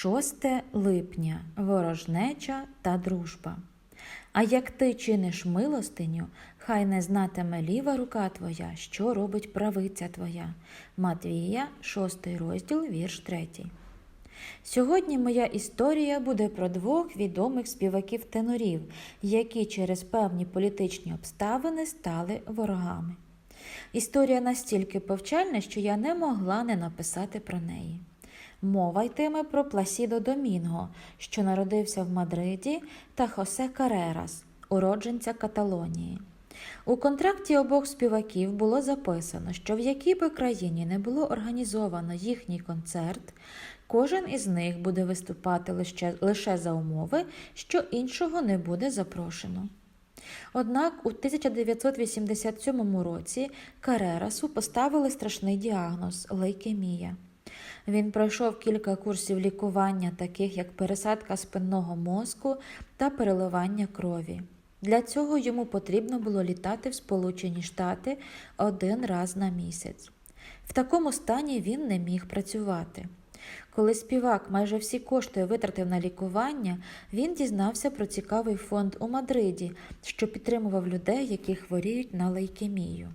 6 липня ворожнеча та дружба. А як ти чиниш милостиню, хай не знатиме ліва рука твоя, що робить правиця твоя. Матвія, 6 розділ, вірш 3. Сьогодні моя історія буде про двох відомих співаків тенорів, які через певні політичні обставини стали ворогами. Історія настільки повчальна, що я не могла не написати про неї. Мова йтиме про Пласідо Домінго, що народився в Мадриді, та Хосе Карерас, уродженця Каталонії. У контракті обох співаків було записано, що в якій би країні не було організовано їхній концерт, кожен із них буде виступати лише, лише за умови, що іншого не буде запрошено. Однак у 1987 році Карерасу поставили страшний діагноз лейкемія. Він пройшов кілька курсів лікування, таких як пересадка спинного мозку та переливання крові. Для цього йому потрібно було літати в Сполучені Штати один раз на місяць. В такому стані він не міг працювати. Коли співак майже всі кошти витратив на лікування, він дізнався про цікавий фонд у Мадриді, що підтримував людей, які хворіють на лейкемію.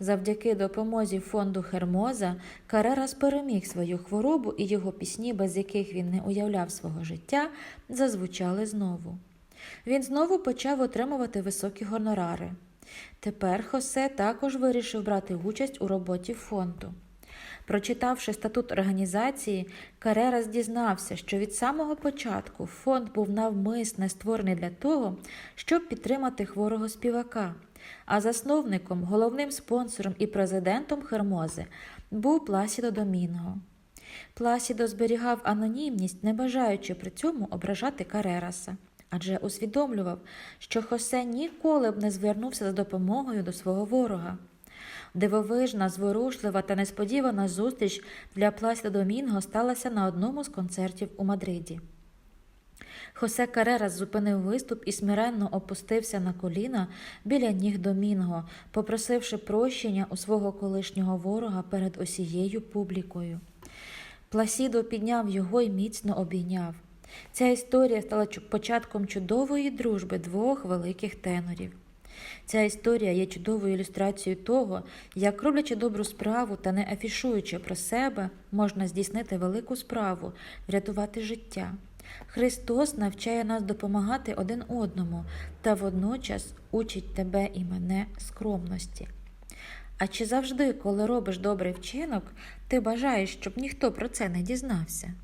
Завдяки допомозі фонду Хермоза Карерас переміг свою хворобу, і його пісні, без яких він не уявляв свого життя, зазвучали знову. Він знову почав отримувати високі гонорари. Тепер Хосе також вирішив брати участь у роботі фонду. Прочитавши статут організації, Карерас дізнався, що від самого початку фонд був навмисне створений для того, щоб підтримати хворого співака, а засновником, головним спонсором і президентом Хермози був Пласідо Домінго. Пласідо зберігав анонімність, не бажаючи при цьому ображати Карераса, адже усвідомлював, що Хосе ніколи б не звернувся за допомогою до свого ворога. Дивовижна, зворушлива та несподівана зустріч для Пласідо Домінго сталася на одному з концертів у Мадриді. Хосе Карерас зупинив виступ і смиренно опустився на коліна біля ніг Домінго, попросивши прощення у свого колишнього ворога перед усією публікою. Пласідо підняв його і міцно обійняв. Ця історія стала початком чудової дружби двох великих тенорів. Ця історія є чудовою ілюстрацією того, як роблячи добру справу та не афішуючи про себе, можна здійснити велику справу, врятувати життя. Христос навчає нас допомагати один одному та водночас учить тебе і мене скромності. А чи завжди, коли робиш добрий вчинок, ти бажаєш, щоб ніхто про це не дізнався?